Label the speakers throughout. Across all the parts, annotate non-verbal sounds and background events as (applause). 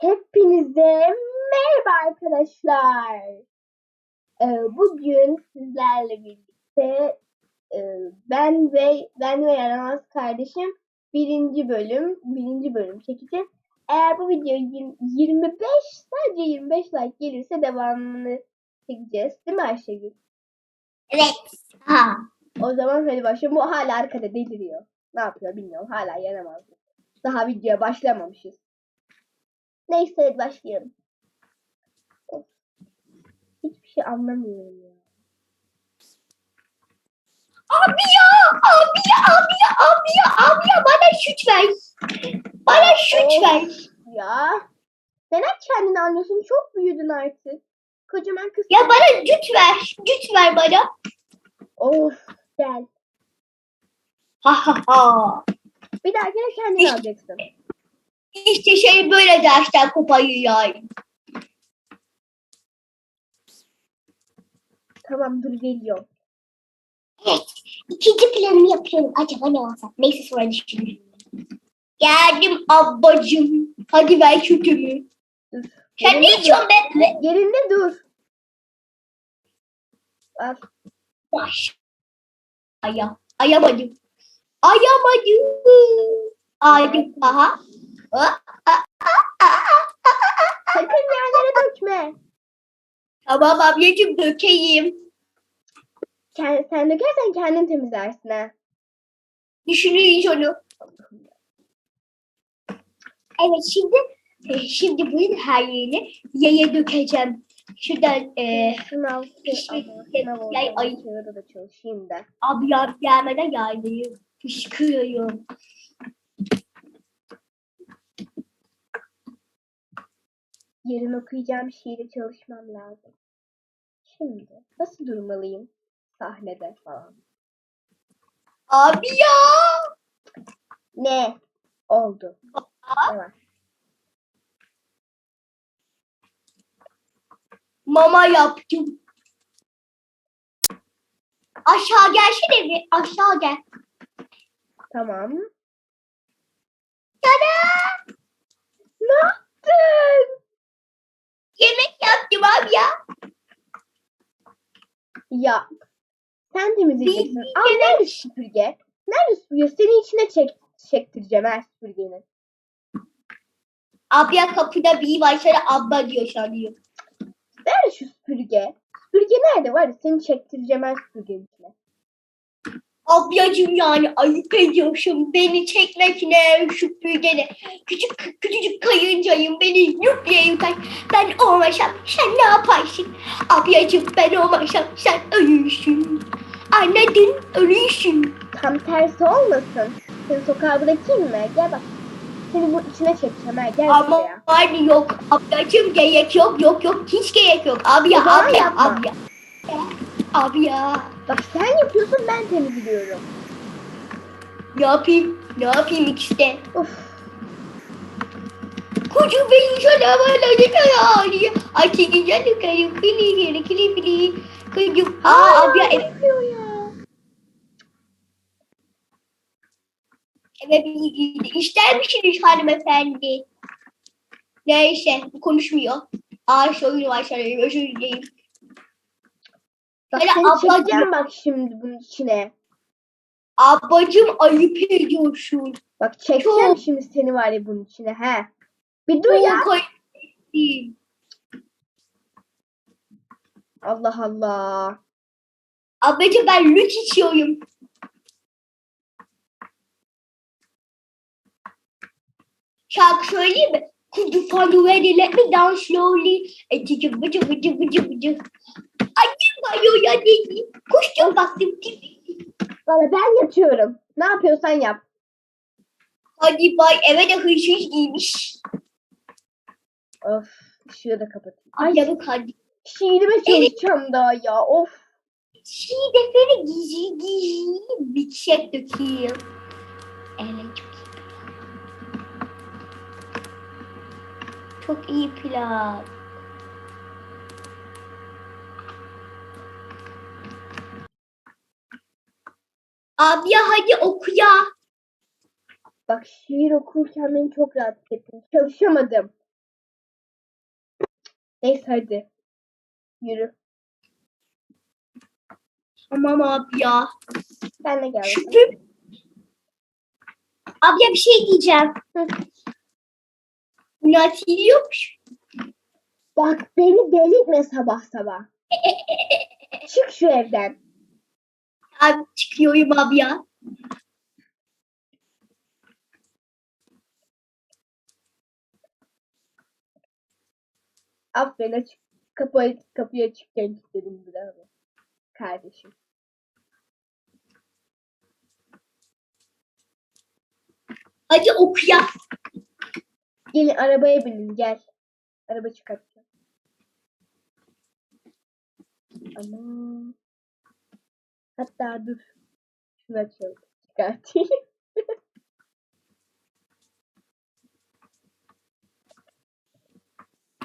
Speaker 1: Hepinize merhaba arkadaşlar. Ee, bugün sizlerle birlikte e, ben ve ben ve yaramaz kardeşim birinci bölüm birinci bölüm çekeceğiz. Eğer bu video yirmi- 25 sadece 25 like gelirse devamını çekeceğiz. Değil mi Ayşegül?
Speaker 2: Evet. Ha.
Speaker 1: O zaman hadi başlayalım. Bu hala arkada deliriyor. Ne yapıyor bilmiyorum. Hala yaramaz. Daha videoya başlamamışız. Neyse başlayalım. Hiçbir şey anlamıyorum ya.
Speaker 2: Abi ya, abi ya, abi ya, abi ya, abi ya bana şut ver. Bana şut ver.
Speaker 1: Ya. Neden kendini anlıyorsun? Çok büyüdün artık. Kocaman kız.
Speaker 2: Ya bana güç ver, güç ver bana.
Speaker 1: Of. Gel.
Speaker 2: Ha ha ha.
Speaker 1: Bir dahakine kendini alacaksın.
Speaker 2: İşte şey böyle dersten koparıyor.
Speaker 1: Tamam dur geliyorum.
Speaker 2: Evet. İkinci planımı yapıyorum. Acaba ne olsa. Neyse sonra düşünürüm. Geldim abbacım. Hadi ver.
Speaker 1: Dur.
Speaker 2: Sen ne içiyorsun be?
Speaker 1: Yerinde dur. Al.
Speaker 2: Baş. Aya. Ayamadım. Ayamadım. Aydım. Aha.
Speaker 1: Sakın yerlere dökme.
Speaker 2: Tamam ablacığım dökeyim.
Speaker 1: Sen, sen dökersen kendin temizlersin ha.
Speaker 2: Düşünürüz onu. Evet şimdi e, şimdi bunun her yerini yaya dökeceğim. Şuradan e,
Speaker 1: Sınav,
Speaker 2: yay- ay.
Speaker 1: Da çalışayım da.
Speaker 2: abi yar gelmeden yaylayayım. Fışkırıyorum.
Speaker 1: Yarın okuyacağım şiiri çalışmam lazım. Şimdi nasıl durmalıyım sahnede falan.
Speaker 2: Abi ya.
Speaker 1: Ne? Oldu. Tamam.
Speaker 2: Mama yaptım. Aşağı gelsene bir. Aşağı gel.
Speaker 1: Tamam.
Speaker 2: Tada!
Speaker 1: Ne yaptın?
Speaker 2: Yemek yaptım abi ya.
Speaker 1: Ya. Sen temizleyeceksin.
Speaker 2: Bir-
Speaker 1: Al nerede süpürge? Nerede süpürge? Senin içine çek çektireceğim her süpürgeni.
Speaker 2: Abi ya kapıda var sana abla diyor sanıyor.
Speaker 1: Nerede şu süpürge? Süpürge nerede var ya seni çektireceğim her süpürgenin içine.
Speaker 2: Ablacım yani ayıp ediyorsun beni çekmekine süpürgene. Küçük küçücük kayıncayım beni yup diye yutar. Ben olmasam sen ne yaparsın? Ablacım ben olmasam sen ölürsün. Anladın ölürsün.
Speaker 1: Tam tersi olmasın. Seni sokağa bırakayım mı? Gel bak. Seni bu içine çekeceğim ha. Gel
Speaker 2: Ama
Speaker 1: buraya.
Speaker 2: hani yok ablacım gerek yok yok yok hiç gerek yok. Abi ya
Speaker 1: O zaman
Speaker 2: abi ya
Speaker 1: yapma.
Speaker 2: abi ya. Abi ya.
Speaker 1: Bak sen yapıyorsun ben temizliyorum.
Speaker 2: Ne yapayım? Ne yapayım ikisi
Speaker 1: Of.
Speaker 2: Kucu benim sana bana ne kadar Ay çekeceğim yukarı kili kili kili kili Kucu Aa abi ya eve,
Speaker 1: yapıyor ya.
Speaker 2: eve bir girdi İster misiniz hanımefendi? Neyse bu konuşmuyor şu oyunu var sana özür dileyim
Speaker 1: Bak
Speaker 2: Hele
Speaker 1: seni
Speaker 2: ablacığım-
Speaker 1: çekeceğim bak şimdi bunun içine.
Speaker 2: Ablacım ayıp ediyorsun
Speaker 1: Bak çekeceğim
Speaker 2: Çok.
Speaker 1: şimdi seni var ya bunun içine he. Bir dur ya.
Speaker 2: Çok ayıp.
Speaker 1: Allah Allah.
Speaker 2: Ablacım ben lüt içiyorum Şarkı söyleyeyim mi? Could you find a way to let me down slowly? E, cıcı bıcı bıcı bıcı bıcı. Bağırıyor ya dedi. Koştum baktım tipi.
Speaker 1: Valla ben yatıyorum. Ne yapıyorsan yap.
Speaker 2: Hadi bay eve de hırsız giymiş.
Speaker 1: Of. Işığı da kapatayım. Ay
Speaker 2: çabuk hadi.
Speaker 1: şiirime çalışacağım daha ya. Of.
Speaker 2: Şey deferi gizli gizli bir çek dökeyim. Evet çok iyi plan. Çok iyi plan. Abi ya hadi oku ya.
Speaker 1: Bak şiir okurken beni çok rahatsız ettin. Çalışamadım. Neyse hadi. Yürü.
Speaker 2: Tamam abi ya.
Speaker 1: Ben de gel. bakalım.
Speaker 2: Şükrü. Abi ya bir şey diyeceğim.
Speaker 1: Hı.
Speaker 2: Natil yokmuş.
Speaker 1: Bak beni delirtme sabah sabah. (laughs) Çık şu evden.
Speaker 2: Abi çıkıyorum abi ya.
Speaker 1: Aferin açık. Kapı, kapıyı açıkken kilitledim bravo. Kardeşim.
Speaker 2: Hadi okuya.
Speaker 1: Gelin arabaya binin gel. Araba çıkartacağım. Ama hatta dur. Şunu açalım. Çıkartayım.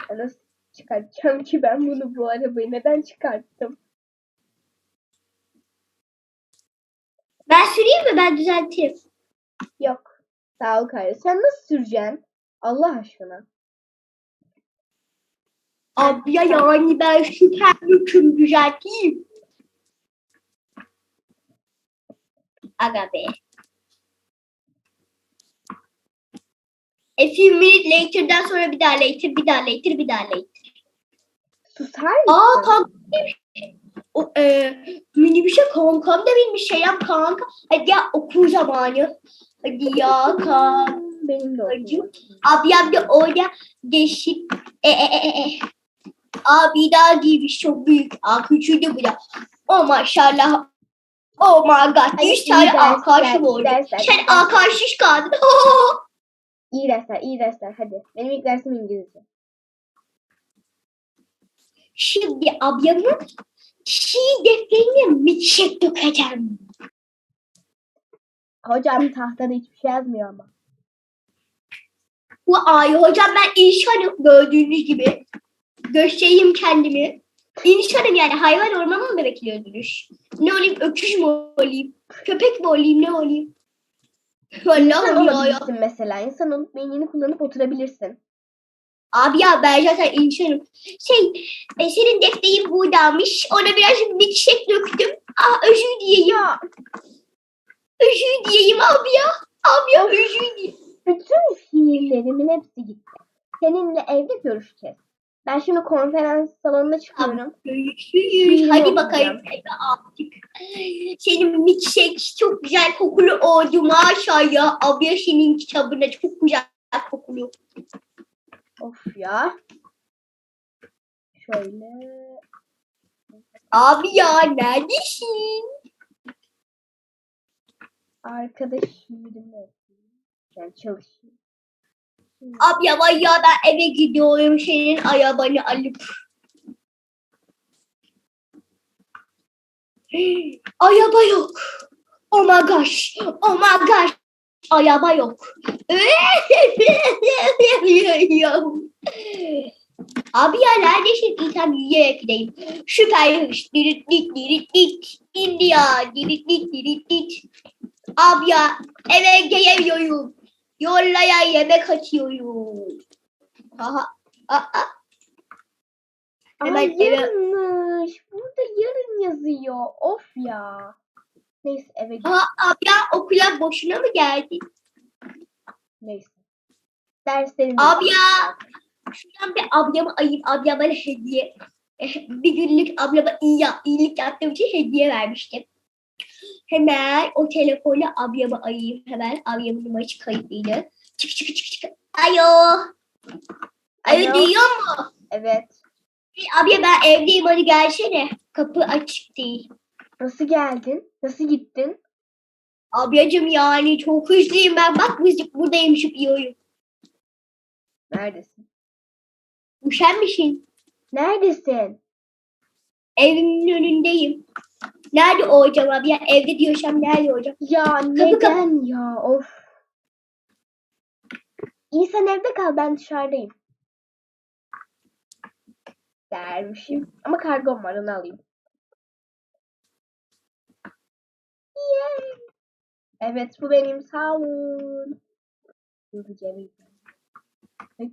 Speaker 1: (laughs) Nasıl çıkartacağım ki ben bunu bu arabayı neden çıkarttım?
Speaker 2: Ben süreyim mi? Ben düzeltirim.
Speaker 1: Yok. Sağ ol kardeşim. Sen nasıl süreceksin? Allah aşkına.
Speaker 2: Abi ya yani ben süper mümkün düzelteyim. Aga be. A few minutes later'dan sonra bir daha later, bir daha later, bir daha later.
Speaker 1: Susar mısın?
Speaker 2: Aa kanka o, e, minibüse kankam da binmiş şey yap kanka. Hadi ya okul zamanı. Hadi ya kanka.
Speaker 1: Benim de oldu.
Speaker 2: Abi abi orada değişik. E, e, e, e. Abi daha değilmiş çok büyük. Aa küçüldü bu da. Oh maşallah. Oh my god.
Speaker 1: Hadi
Speaker 2: 100
Speaker 1: iyi
Speaker 2: tane
Speaker 1: dersler,
Speaker 2: arkadaşım
Speaker 1: iyi
Speaker 2: oldu.
Speaker 1: dersler,
Speaker 2: Sen kaldın. (laughs)
Speaker 1: İyi dersler, iyi dersler. Hadi. Benim ilk dersim İngilizce.
Speaker 2: Şimdi ablamın şiir defterine milkshake dökeceğim.
Speaker 1: Hocam tahtada hiçbir şey yazmıyor ama.
Speaker 2: Bu ay hocam ben insanım gördüğünüz gibi. Göstereyim kendimi. İnsanım yani hayvan ormanı mı bekliyordunuz? Ne olayım öküz mü olayım? Köpek mi olayım ne olayım?
Speaker 1: İnsan
Speaker 2: Allah'ım ya ya.
Speaker 1: olabilirsin mesela. İnsan olup beynini kullanıp oturabilirsin.
Speaker 2: Abi ya ben zaten insanım. Şey e, senin defterin buradaymış. Ona birazcık milkshake döktüm. Ah özür diyeyim.
Speaker 1: Ya
Speaker 2: Özür diyeyim abi ya. Abi ya özür diyeyim.
Speaker 1: bütün fiillerimin hepsi gitti. Seninle evde görüşeceğiz. Ben şimdi konferans salonuna çıkıyorum.
Speaker 2: Görüşürüz. Hadi bakayım artık. Senin milkshake çok güzel kokulu oldu maşallah. Abi senin kitabına çok güzel kokulu.
Speaker 1: Of ya. Şöyle.
Speaker 2: Abi ya neredesin?
Speaker 1: Arkadaş şiirimi okuyayım. Yani çalışayım.
Speaker 2: Abi ya ya ben eve gidiyorum senin arabanı alıp. (gasps) Araba yok. Oh my gosh. Oh my gosh. Araba yok. (laughs) Abi ya neredesin? İnsan yiyerek gideyim. Süper hış. Dirit dit dirit dit. India. Dirit dit dirit dit. Abi ya eve gelemiyorum. Yollaya yemek açıyorum. Aha. Aa, Hemen
Speaker 1: Aa,
Speaker 2: eve-
Speaker 1: yarınmış. Burada yarın yazıyor. Of ya. Neyse eve
Speaker 2: aha, abi ya okula boşuna mı geldin?
Speaker 1: Neyse. Derslerim.
Speaker 2: Abi ya. Şuradan bir ablama ayıp ablama hediye. eh, Bir günlük ablama iyi iyilik yaptığım için hediye vermiştim. Hemen o telefonu ablama ayayım. Hemen ablamın numarası kayıtlıydı. Çık çık çık çık. Alo. Alo
Speaker 1: Alo.
Speaker 2: duyuyor mu?
Speaker 1: Evet.
Speaker 2: Abi ben evdeyim hadi gelsene. Kapı açık değil.
Speaker 1: Nasıl geldin? Nasıl gittin?
Speaker 2: Ablacım yani çok hızlıyım ben. Bak müzik buradayım şu yiyorum.
Speaker 1: Neredesin?
Speaker 2: Üşenmişsin.
Speaker 1: Neredesin?
Speaker 2: Evimin önündeyim. Nerede o hocam abi? Ya evde diyorsam nerede hocam?
Speaker 1: Ya neden ya? Of. İyi sen evde kal ben dışarıdayım. Dermişim. Ama kargom var onu alayım. Yay. Evet bu benim sağ olun. Koy-